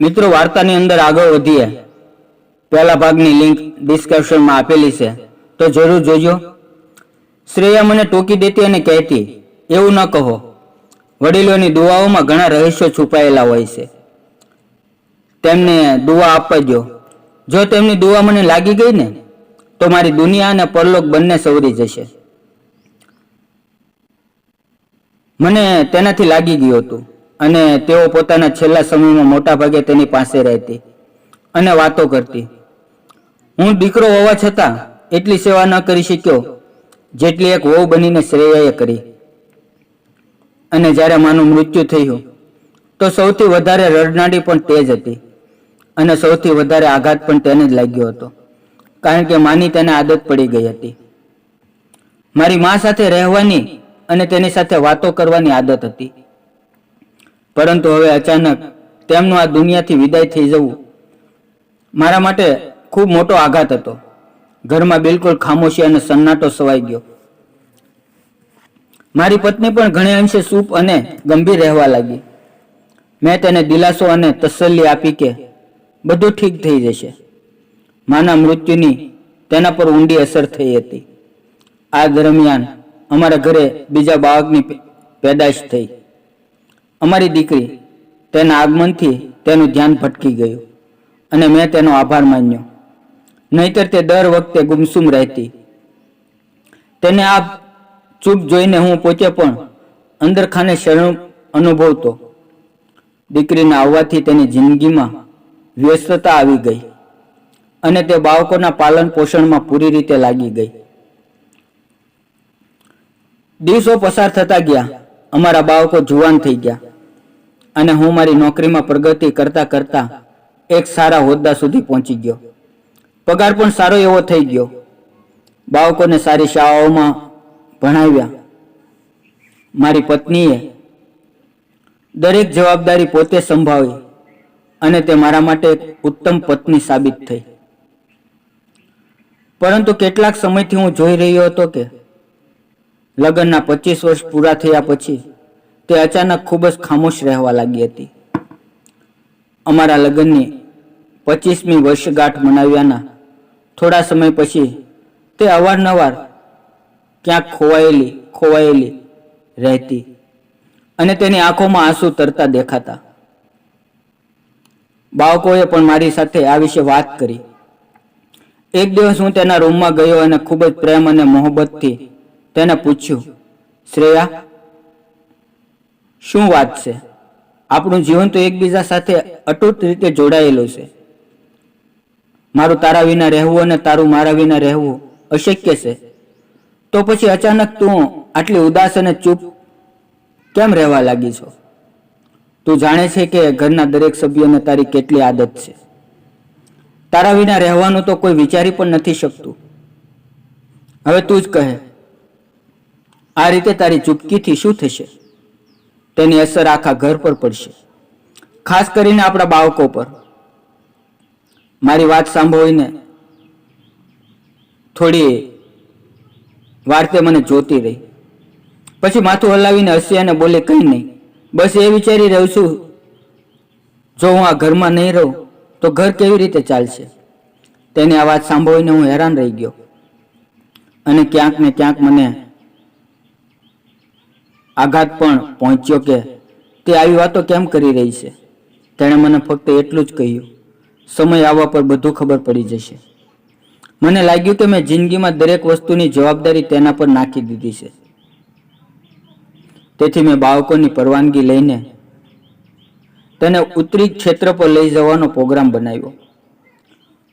મિત્રો, વાર્તાની અંદર આગળ વધીએ. પહેલા ભાગની લિંક ડિસ્ક્રિપ્શનમાં આપેલી છે. તો જરૂર જોજો. શ્રેયા મને ટોકી દેતી અને કહેતી, એવું ન કહો. વડીલોની દુઆઓમાં ઘણા રહસ્યો છુપાયેલા હોય છે. તેમને દુઆ આપવા દો જો તેમની દુઆ મને લાગી ગઈ ને, તો મારી દુનિયા અને પરલોક બંને સવરી જશે. મને તેનાથી લાગી ગયું હતું. અને તેઓ પોતાના છેલ્લા સમયમાં મોટા ભાગે તેની પાસે રહેતી અને વાતો કરતી. હું દીકરો હોવા છતાં એટલી સેવા ન કરી શક્યો જેટલી એક વહુ બનીને શ્રેયાએ કરી. અને જ્યારે માનું મૃત્યુ થયું, તો સૌથી વધારે રડનાડી પણ તે જ હતી અને સૌથી વધારે આઘાત પણ તેને જ લાગ્યો હતો, કારણ કે માની તેને આદત પડી ગઈ હતી. મારી મા સાથે રહેવાની અને તેની સાથે વાતો કરવાની આદત હતી. પરંતુ હવે અચાનક તેમનું આ દુનિયાથી વિદાય થઈ જવું મારા માટે ખૂબ મોટો આઘાત હતો. ઘરમાં બિલકુલ ખામોશી અને સન્નાટો સવાઈ ગયો. મારી પત્ની પણ ઘણી અંશે સૂપ અને ગંભીર રહેવા લાગી. મેં તેને દિલાસો અને તસલ્લી આપી કે બધું ઠીક થઈ જશે. માના મૃત્યુની તેના પર ઊંડી અસર થઈ હતી. આ દરમિયાન અમારા ઘરે બીજા બાળકની પેદાશ થઈ. અમારી દીકરી તેના આગમનથી તેનું ધ્યાન ભટકી ગયું અને મેં તેનો આભાર માન્યો. નહીતર તે દર વખતે ગુમસુમ રહેતી. તેને આ ચૂપ જોઈને હું પોતે પણ અંદર ખાને શરણ અનુભવતો. દીકરીના આવવાથી તેની જિંદગીમાં વ્યસ્તતા આવી ગઈ અને તે બાળકોના પાલન પોષણમાં પૂરી રીતે લાગી ગઈ. દિવસો પસાર થતા ગયા. અમારા બાળકો જુવાન થઈ ગયા. અને હું મારી નોકરીમાં પ્રગતિ કરતા કરતા એક સારા હોદ્દા સુધી પહોંચી ગયો. પગાર પણ સારો એવો થઈ ગયો. બાળકોને સારી શાળાઓમાં ભણાવ્યા. મારી પત્નીએ દરેક જવાબદારી પોતે સંભાળી અને તે મારા માટે ઉત્તમ પત્ની સાબિત થઈ. પરંતુ કેટલાક સમયથી હું જોઈ રહ્યો હતો કે લગ્નના પચીસ વર્ષ પૂરા થયા પછી તે અચાનક ખૂબ જ ખામોશ રહેવા લાગી હતી. અમારા લગ્નની પચીસમી વર્ષગાંઠ મનાવ્યાના થોડા સમય પછી તે અવારનવાર ક્યાંક ખોવાયેલી ખોવાયેલી રહેતી અને તેની આંખોમાં આંસુ તરતા દેખાતા. બાળકોએ પણ મારી સાથે આ વિશે વાત કરી. એક દિવસ હું તેના રૂમમાં ગયો અને ખૂબ જ પ્રેમ અને મોહબ્બતથી તેને પૂછ્યું, શ્રેયા શું વાત છે? આપણું જીવન તો એકબીજા સાથે અટૂટ રીતે જોડાયેલું છે. મારું તારા વિના રહેવું અને તારું મારા વિના રહેવું અશક્ય છે. તો પછી અચાનક તું આટલી ઉદાસ અને ચૂપ કેમ રહેવા લાગી છો? તું જાણે છે કે ઘરના દરેક સભ્યોને તારી કેટલી આદત છે. તારા વિના રહેવાનું તો કોઈ વિચારી પણ નથી શકતું. હવે તું જ કહે, આ રીતે તારી ચૂપકીથી શું થશે? તેની અસર આખા ઘર પર પડશે. ખાસ કરીને આપણા બાળકો પર. મારી વાત સાંભળીને થોડી વાર તે મને જોતી રહી. પછી માથું હલાવીને હસી અને બોલે, કંઈ નહીં. બસ એ વિચારી રહ્યો છું, જો હું આ ઘરમાં નહીં રહું, તો ઘર કેવી રીતે ચાલશે? તેની આ વાત સાંભળીને હું હેરાન રહી ગયો. અને ક્યાંક ને ક્યાંક મને આઘાત પણ પહોંચ્યો કે તે આવી વાતો કેમ કરી રહી છે? તેણે મને ફક્ત એટલું જ કહ્યું. સમય આવવા પર બધું ખબર પડી જશે. મને લાગ્યું કે મેં જિંદગીમાં દરેક વસ્તુની જવાબદારી તેના પર નાખી દીધી છે. તેથી મેં બાળકોની પરવાનગી લઈને તેને ઉત્તરી ક્ષેત્ર પર લઈ જવાનો પ્રોગ્રામ બનાવ્યો.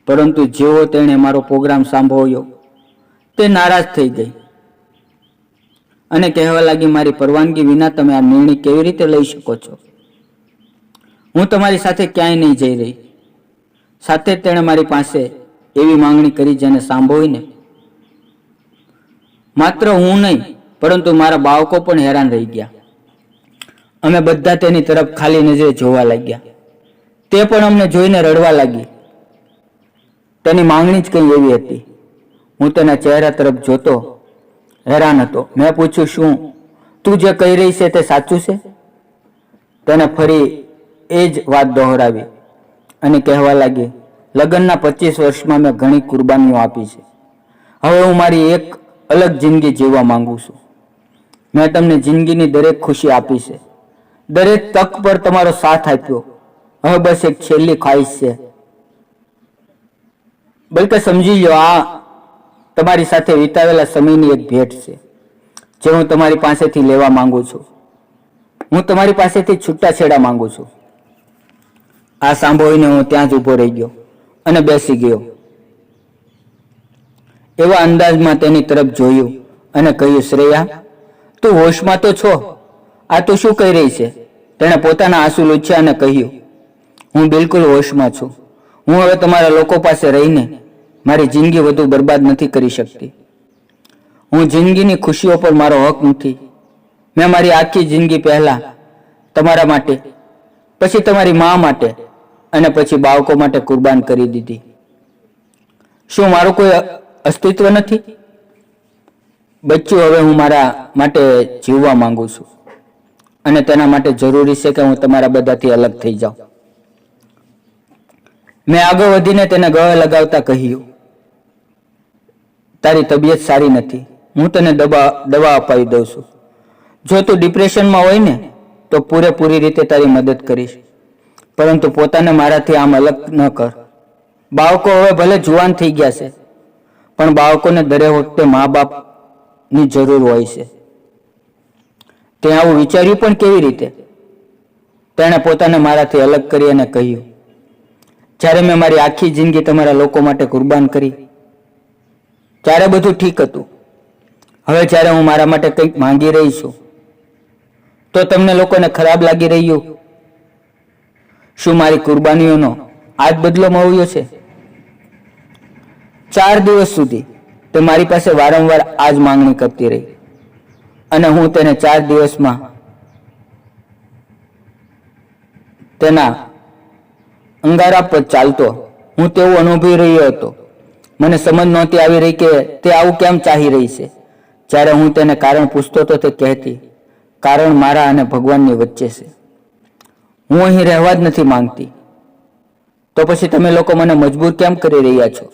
પરંતુ જેવો તેણે મારો પ્રોગ્રામ સાંભળ્યો, તે નારાજ થઈ ગઈ. અને કહેવા લાગી, મારી પરવાનગી વિના તમે આ નિર્ણય કેવી રીતે લઈ શકો છો? હું તમારી સાથે ક્યાંય નહીં જઈ રહી. સાથે તેણે મારી પાસે એવી માંગણી કરી જેને સાંભળીને માત્ર હું નહીં, પરંતુ મારા બાળકો પણ હેરાન રહી ગયા. અમે બધા તેની તરફ ખાલી નજરે જોવા લાગ્યા. તે પણ અમને જોઈને રડવા લાગી. તેની માંગણી જ કંઈ એવી હતી. હું તેના ચહેરા તરફ જોતો હેરાન હતો. મેં પૂછ્યું, શું તું જે કહી રહી છે તે સાચું છે? તેને ફરી એ જ વાત દોહરાવી અને કહેવા લાગી, લગ્નના પચીસ વર્ષમાં મેં ઘણી કુરબાનીઓ આપી છે. હવે હું મારી એક અલગ જિંદગી જીવવા માંગુ છું. મેં તમને જિંદગીની દરેક ખુશી આપી છે. દરેક તક પર તમારો સાથ આપ્યો. હવે બસ એક છેલ્લી ખ્વાહિશ છે. બલકે સમજી લો આ તમારી સાથે વિતાવેલા સમયની એક ભેટ છે, જે હું તમારી પાસેથી લેવા માંગુ છું. હું તમારી પાસેથી છૂટાછેડા માંગુ છું. આ સાંભળીને હું ત્યાં જ ઊભો રહી ગયો અને બેસી ગયો. એવા અંદાજમાં તેની તરફ જોયું અને કહ્યું, શ્રેયા, તું હોશમાં તો છો. આ તું શું કહી રહી છે? તેણે પોતાના આંસુ લૂછ્યા અને કહ્યું, હું બિલકુલ હોશમાં છું. હું હવે તમારા લોકો પાસે રહીને મારી જિંદગી વધુ બરબાદ નથી કરી શકતી. હું જિંદગીની ખુશીઓ પર મારો હક નથી. મેં મારી આખી જિંદગી પહેલા તમારા માટે, પછી તમારી મા માટે અને પછી બાળકો માટે કુરબાન કરી દીધી. શું મારું કોઈ અસ્તિત્વ નથી? બચ્ચું, હવે હું મારા માટે જીવવા માંગુ છું અને તેના માટે જરૂરી છે કે હું તમારા બધાથી અલગ થઈ જાઉં. મેં આગળ વધીને તેને ગળે લગાવતા કહ્યું તારી તબિયત સારી નથી. હું તને દવા દવા અપાવી દઉં છું. જો તું ડિપ્રેશનમાં હોય ને, તો પૂરેપૂરી રીતે તારી મદદ કરીશ. પરંતુ પોતાને મારાથી આમ અલગ ન કર. બાળકો હવે ભલે જુવાન થઈ ગયા છે, પણ બાળકોને દરેક વખતે મા બાપની જરૂર હોય છે. તે આવું વિચાર્યું પણ કેવી રીતે? તેણે પોતાને મારાથી અલગ કરી અને કહ્યું, જ્યારે મેં મારી આખી જિંદગી તમારા લોકો માટે કુરબાન કરી ત્યારે બધું ઠીક હતું. હવે જ્યારે હું મારા માટે કંઈક માંગી રહી છું, તો તમને લોકોને ખરાબ લાગી રહ્યું? શું મારી કુરબાનીઓનો આજ બદલો મળ્યો છે? ચાર દિવસ સુધી તે મારી પાસે વારંવાર આ જ માંગણી કરતી રહી. અને હું તેને ચાર દિવસમાં તેના અંગારા પર ચાલતો હું તેવું અનુભવી રહ્યો હતો. મને સમજ નહોતી આવી રહી કે તે આવું કેમ ચાહી રહી છે. જ્યારે હું તેને કારણ પૂછતો તો તે કહેતી, કારણ મારા અને ભગવાનની વચ્ચે છે. હું અહીં રહેવા જ નથી માંગતી. તો પછી તમે લોકો મને મજબૂર કેમ કરી રહ્યા છો?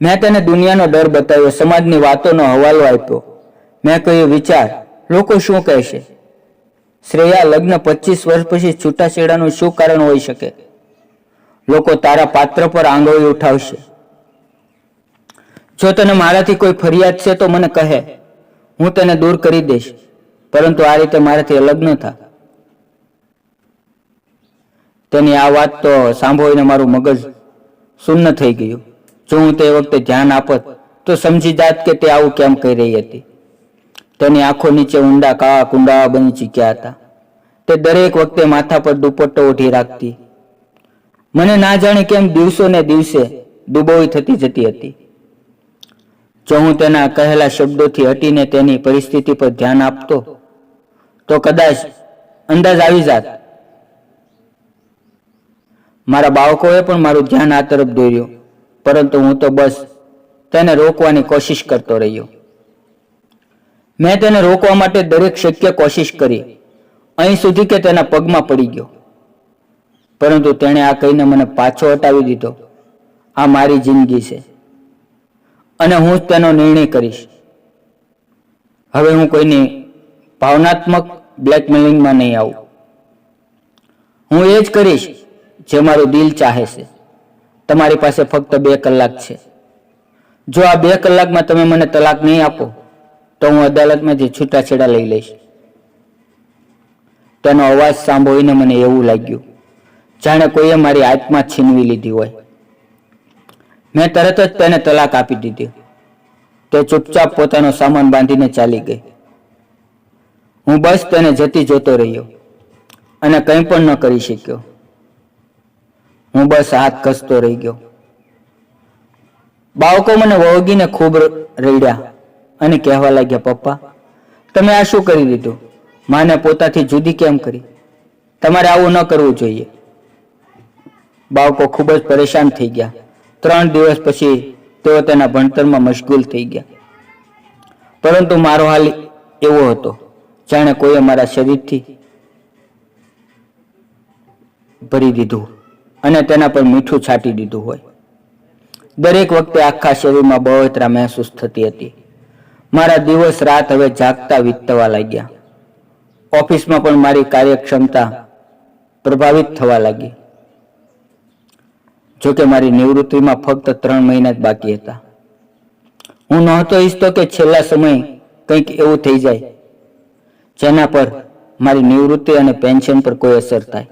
મેં તેને દુનિયાનો ડર બતાવ્યો, સમાજની વાતોનો હવાલો આપ્યો. મેં કહ્યું, વિચાર, લોકો શું કહેશે? શ્રેયા લગ્ન પચીસ વર્ષ પછી છૂટાછેડાનું શું કારણ હોઈ શકે? લોકો તારા પાત્ર પર આંગળી ઉઠાવશે. જો તને મારાથી કોઈ ફરિયાદ છે તો મને કહે. હું તેને દૂર કરી દઈશ, પરંતુ આ રીતે મારાથી અલગ ન થા. તેની આ વાત તો સાંભળીને મારું મગજ શૂન્ય થઈ ગયું. જો હું તે વખતે ધ્યાન આપત, તો સમજી જાત કે તે આવું કેમ કહી રહી હતી. તેની આંખો નીચે ઊંડા કાળા કુંડાળા બની ચૂક્યા હતા. તે દરેક વખતે માથા પર દુપટ્ટો ઉઠી રાખતી. મને ના જાણે કેમ દિવસો ને દિવસે ડૂબોઈ થતી જતી હતી. જો હું તેના કહેલા શબ્દોથી હટીને તેની પરિસ્થિતિ પર ધ્યાન આપતો, તો કદાચ અંદાજ આવી જાત. મારા બાળકોએ પણ મારું ધ્યાન આ તરફ દોર્યું, પરંતુ હું તો બસ તેને રોકવાની કોશિશ કરતો રહ્યો. મેં તેને રોકવા માટે દરેક શક્ય કોશિશ કરી, અહીં સુધી કે તેના પગમાં પડી ગયો. પરંતુ તેણે આ કહીને મને પાછો હટાવી દીધો. આ મારી જિંદગી છે. અને હું જ તેનો નિર્ણય કરીશ. હવે હું કોઈની ભાવનાત્મક બ્લેકમેલિંગમાં નહીં આવું. હું એ જ કરીશ જે મારું દિલ ચાહે છે. તમારી પાસે ફક્ત બે કલાક છે. જો આ બે કલાકમાં તમે મને તલાક નહીં આપો, તો હું અદાલતમાંથી છૂટાછેડા લઈ લઈશ. તેનો અવાજ સાંભળીને મને એવું લાગ્યું. જાણે કોઈએ મારી આત્મા છીનવી લીધી હોય. મેં તરત જ તેને તલાક આપી દીધી. તે ચૂપચાપ પોતાનો સામાન બાંધીને ચાલી ગઈ. હું બસ તેને જતી જોતો રહ્યો અને કંઈ પણ ન કરી શક્યો. હું બસ હાથ ઘસતો રહી ગયો. બાળકો મને વળગીને ખૂબ રડ્યા અને કહેવા લાગ્યા, પપ્પા, તમે આ શું કરી દીધું? માને પોતાથી જુદી કેમ કરી? તમારે આવું ન કરવું જોઈએ. બાળકો ખૂબ જ પરેશાન થઈ ગયા. ત્રણ દિવસ પછી તેઓ તેના ભણતરમાં મશગુલ થઈ ગયા. પરંતુ મારો હાલ એવો હતો, જાણે કોઈએ મારા શરીરથી ભરી દીધું અને તેના પર મીઠું છાંટી દીધું હોય. દરેક વખતે આખા શરીરમાં બળતરા મહેસૂસ થતી હતી. મારા દિવસ રાત હવે જાગતા વીતવા લાગ્યા. ઓફિસમાં પણ મારી કાર્યક્ષમતા પ્રભાવિત થવા લાગી. જોકે મારી નિવૃત્તિમાં ફક્ત ત્રણ મહિના જ બાકી હતા. હું નહોતો ઈચ્છતો કે છેલ્લા સમયે કંઈક એવું થઈ જાય, જેના પર મારી નિવૃત્તિ અને પેન્શન પર કોઈ અસર થાય.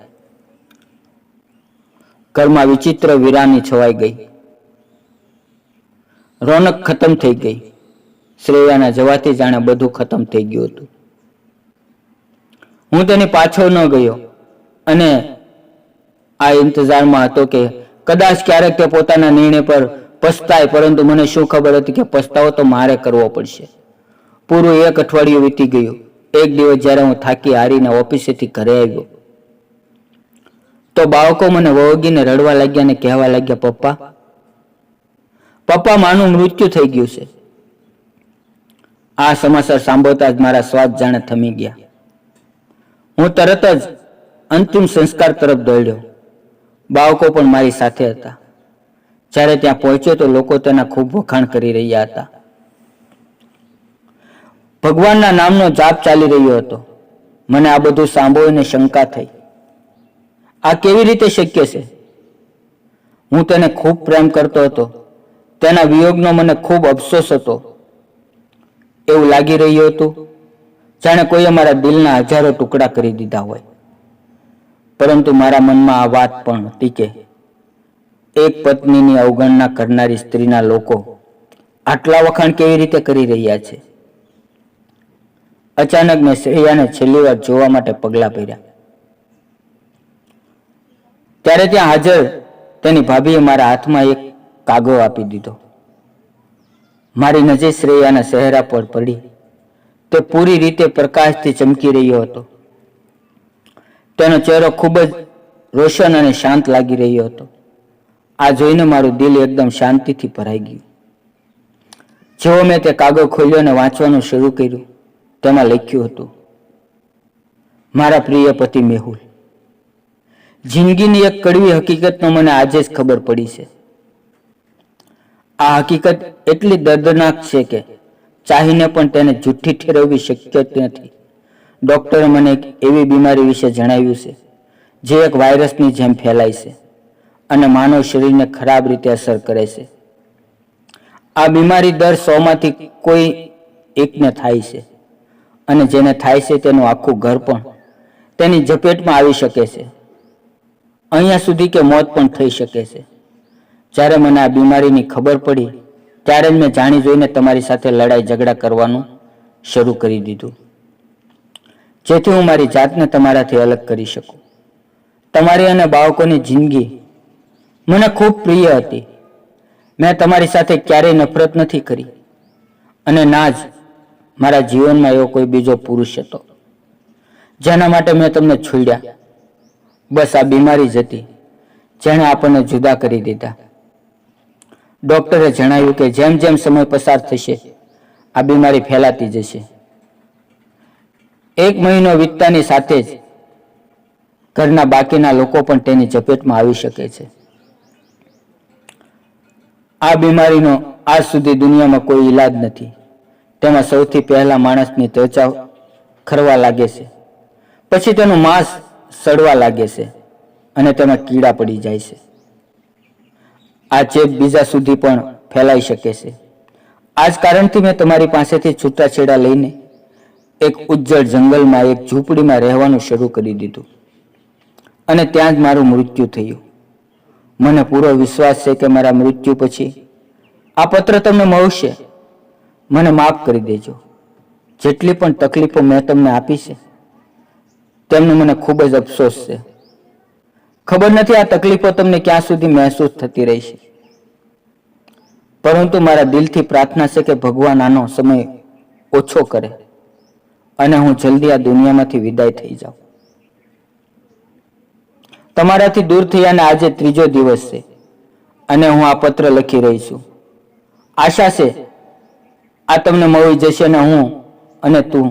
ઘરમાં વિચિત્ર વિરાની છવાઈ ગઈ. રોનક ખતમ થઈ ગઈ. શ્રેયાના જવાથી જાણે બધું ખતમ થઈ ગયું હતું. હું તેની પાછળ ન ગયો અને આ ઇંતજારમાં હતો કે કદાચ ક્યારેક તે પોતાના નિર્ણય પર પસ્તાય, પરંતુ મને શું ખબર હતી કે પસ્તાવો તો મારે કરવો પડશે. પૂરું એક અઠવાડિયું વીતી ગયું. એક દિવસ જ્યારે હું થાકી હારીને ઓફિસેથી ઘરે આવ્યો. તો બાળકો મને વળગીને રડવા લાગ્યા અને કહેવા લાગ્યા, પપ્પા પપ્પા માનું મૃત્યુ થઈ ગયું છે. આ સમાચાર સાંભળતા જ મારા શ્વાસ જાણે થમી ગયા. હું તરત જ અંતિમ સંસ્કાર તરફ દોડ્યો. બાળકો પણ મારી સાથે હતા. જ્યારે ત્યાં પહોંચ્યો તો લોકો તેના ખૂબ વખાણ કરી રહ્યા હતા. ભગવાનના નામનો જાપ ચાલી રહ્યો હતો. મને આ બધું સાંભળીને શંકા થઈ. આ કેવી રીતે શક્ય છે? હું તેને ખૂબ પ્રેમ કરતો હતો. તેના વિયોગનો મને ખૂબ અફસોસ હતો. એવું લાગી રહ્યું હતું. જાણે કોઈએ મારા દિલના હજારો ટુકડા કરી દીધા હોય. પરંતુ મારા મનમાં આ વાત પણ હતી કે એક પત્નીની અવગણના કરનારી સ્ત્રીના લોકો આટલા વખાણ કેવી રીતે કરી રહ્યા છે? અચાનક મેં શ્રેયાને છેલ્લી વાર જોવા માટે પગલાં ભર્યા. ત્યારે ત્યાં હાજર તેની ભાભીએ મારા હાથમાં એક કાગો આપી દીધો. મારી નજર શ્રેયાના ચહેરા પર પડી. તે પૂરી રીતે પ્રકાશથી ચમકી રહ્યો હતો. તેનો ચહેરો ખૂબ જ રોશન અને શાંત લાગી રહ્યો હતો. આ જોઈને મારું દિલ એકદમ શાંતિથી ભરાઈ ગયું. જેવો મેં તે કાગળ ખોલ્યો અને વાંચવાનું શરૂ કર્યું, તેમાં લખ્યું હતું, મારા પ્રિય પતિ મેહુલ, જિંદગીની એક કડવી હકીકતનો મને આજે જ ખબર પડી છે. આ હકીકત એટલી દર્દનાક છે કે ચાહીને પણ તેને જૂઠી ઠેરવવી શક્ય નથી. ડોક્ટરે મને એક એવી બીમારી વિશે જણાવ્યું છે, જે એક વાયરસની જેમ ફેલાય છે અને માનવ શરીરને ખરાબ રીતે અસર કરે છે. આ બીમારી દર સોમાંથી કોઈ એકને થાય છે અને જેને થાય છે તેનું આખું ઘર પણ તેની ઝપેટમાં આવી શકે છે. અહીંયા સુધી કે મોત પણ થઈ શકે છે. જ્યારે મને આ બીમારીની ખબર પડી, ત્યારે જ મેં જાણી જોઈને તમારી સાથે લડાઈ ઝઘડા કરવાનું શરૂ કરી દીધું. જેથી હું મારી જાતને તમારાથી અલગ કરી શકું. તમારી અને બાળકોની જિંદગી મને ખૂબ પ્રિય હતી. મેં તમારી સાથે ક્યારેય નફરત નથી કરી. અને ના જ મારા જીવનમાં એવો કોઈ બીજો પુરુષ હતો. જેના માટે મેં તમને છોડ્યા બસ આ બીમારી જ હતી. જેણે આપણને જુદા કરી દીધા. ડોક્ટરે જણાવ્યું કે જેમ જેમ સમય પસાર થશે, આ બીમારી ફેલાતી જશે. એક મહિનો વીતતાની સાથે જ ઘરના બાકીના લોકો પણ તેની ઝપેટમાં આવી શકે છે. આ બીમારીનો આજ સુધી દુનિયામાં કોઈ ઈલાજ નથી. તેમાં સૌથી પહેલા માણસની ત્વચા ખરવા લાગે છે. પછી તેનું માંસ સડવા લાગે છે અને તેમાં કીડા પડી જાય છે. આ ચેપ બીજા સુધી પણ ફેલાઈ શકે છે. આ જ કારણથી મેં તમારી પાસેથી છૂટાછેડા લઈને એક ઉજ્જળ જંગલમાં એક ઝૂંપડીમાં રહેવાનું શરૂ કરી દીધું. અને ત્યાં જ મારું મૃત્યુ થયું. મને પૂરો વિશ્વાસ છે કે મારા મૃત્યુ પછી આ પત્ર તમને મળશે. મને માફ કરી દેજો. જેટલી પણ તકલીફો મેં તમને આપી છે, તેમનો મને ખૂબ જ અફસોસ છે. ખબર નથી આ તકલીફો તમને ક્યાં સુધી મહેસૂસ થતી રહેશે પરંતુ મારા દિલથી પ્રાર્થના છે કે ભગવાન આનો સમય ઓછો કરે. અને હું જલ્દી આ દુનિયામાંથી વિદાય થઈ જાઉં. તમારાથી દૂર થયાને આજે ત્રીજો દિવસ છે અને હું આ પત્ર લખી રહી છું. આશા છે આ તમને મળી જશે અને હું અને તું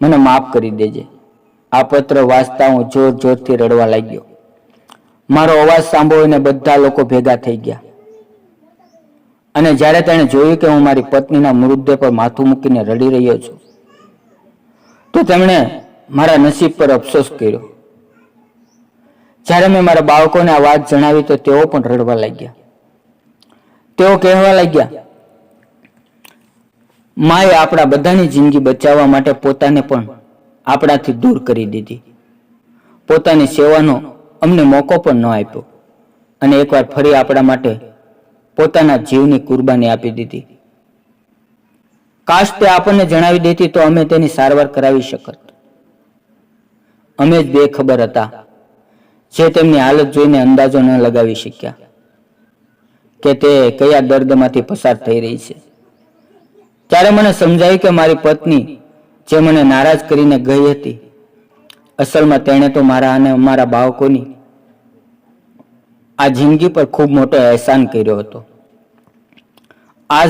મને માફ કરી દેજે. આ પત્ર વાંચતા હું જોર જોરથી રડવા લાગ્યો. મારો અવાજ સાંભળીને બધા લોકો ભેગા થઈ ગયા. અને જ્યારે તેણે જોયું કે હું મારી પત્નીના મૃતદેહ પર માથું મૂકીને રડી રહ્યો છું તો તેમણે મારા નસીબ પર અફસોસ કર્યો. જ્યારે મેં મારા બાળકોને આ વાત જણાવી તો તેઓ પણ રડવા લાગ્યા. તેઓ કહેવા લાગ્યા, માએ આપણા બધાની જિંદગી બચાવવા માટે પોતાને પણ આપણાથી દૂર કરી દીધી. પોતાની સેવાનો અમને મોકો પણ ન આપ્યો. અને એકવાર ફરી આપણા માટે પોતાના જીવની કુરબાની આપી દીધી. કાશ તે આપણને જણાવી દેતી તો અમે તેની સારવાર કરાવી શકત. અમે જ બેખબર હતા, જે તેમની હાલત જોઈને અંદાજો ન લગાવી શક્યા કે તે કયા દર્દમાંથી પસાર થઈ રહી છે. ત્યારે મને સમજાયું કે મારી પત્ની, જે મને નારાજ કરીને ગઈ હતી, અસલમાં તેણે તો મારા અને અમારા બાળકોની આ જિંદગી પર ખૂબ મોટો અહેસાન કર્યો હતો. આ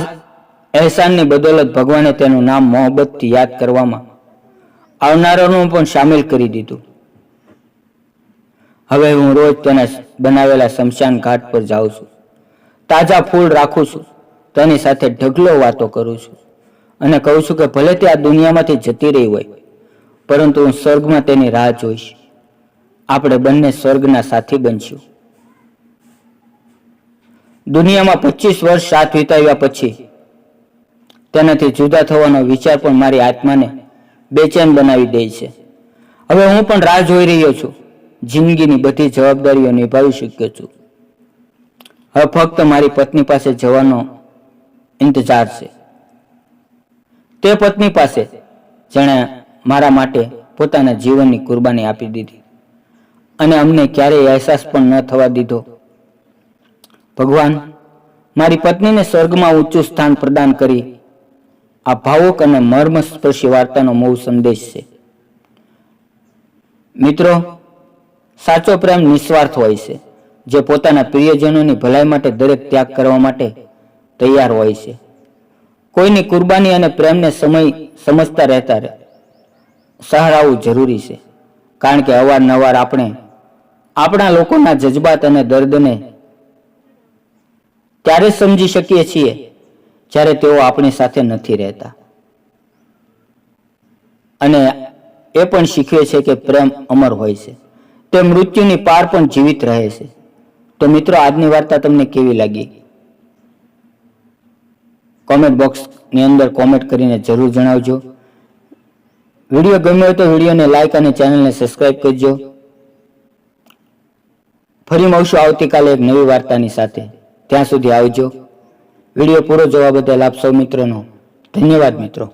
અહેસાનની બદોલત ભગવાને તેનું નામ મોહબ્બતથી યાદ કરવામાં આવનારાનું પણ સામેલ કરી દીધું. હવે હું રોજ તેના બનાવેલા શમશાન ઘાટ પર જાઉં છું. તાજા ફૂલ રાખું છું. તેની સાથે ઢગલો વાતો કરું છું. અને કહું છું કે ભલે તે આ દુનિયામાંથી જતી રહી હોય, પરંતુ હું સ્વર્ગમાં તેની રાહ જોઈશ. આપણે બંને સ્વર્ગના સાથી બનશું. દુનિયામાં પચીસ વર્ષ સાથ વિતાવ્યા પછી તેનાથી જુદા થવાનો વિચાર પણ મારી આત્માને બેચેન બનાવી દે છે. હવે હું પણ રાહ જોઈ રહ્યો છું. જિંદગીની બધી જવાબદારીઓ નિભાવી શક્યો છું. હવે ફક્ત મારી પત્ની પાસે જવાનો ઇંતજાર છે. તે પત્ની પાસે જેણે મારા માટે પોતાના જીવનની કુરબાની આપી દીધી. અને અમને ક્યારેય અહેસાસ પણ ન થવા દીધો. ભગવાન, મારી પત્નીને સ્વર્ગમાં ઊંચું સ્થાન પ્રદાન કરી આ ભાવુક અને મર્મસ્પર્શી વાર્તાનો મૂળ સંદેશ છે. મિત્રો, સાચો પ્રેમ નિસ્વાર્થ હોય છે, જે પોતાના પ્રિયજનોની ભલાઈ માટે દરેક ત્યાગ કરવા માટે તૈયાર હોય છે. કોઈની કુરબાની અને પ્રેમને સમય, સમજતા રહેતા રહે. સહારાવું જરૂરી છે, કારણ કે અવારનવાર આપણે, આપણા લોકોના જજબાત અને દર્દને ત્યારે સમજી શકીએ છીએ જ્યારે તેઓ આપણી સાથે નથી રહેતા. અને એ પણ શીખવે છે કે પ્રેમ અમર હોય છે. તે મૃત્યુની પાર પણ જીવિત રહે છે. તો મિત્રો, આજની વાર્તા તમને કેવી લાગી? કોમેન્ટ બોક્સની અંદર કોમેન્ટ કરીને જરૂર જણાવજો. વીડિયો ગમ્યો હોય તો વિડીયોને લાઇક અને ચેનલને સબસ્ક્રાઇબ કરજો. ફરી મળશું આવતીકાલે એક નવી વાર્તાની સાથે. ત્યાં સુધી આવજો. વીડિયો પૂરો જોવા બદલ આપ સૌ મિત્રોનો ધન્યવાદ મિત્રો.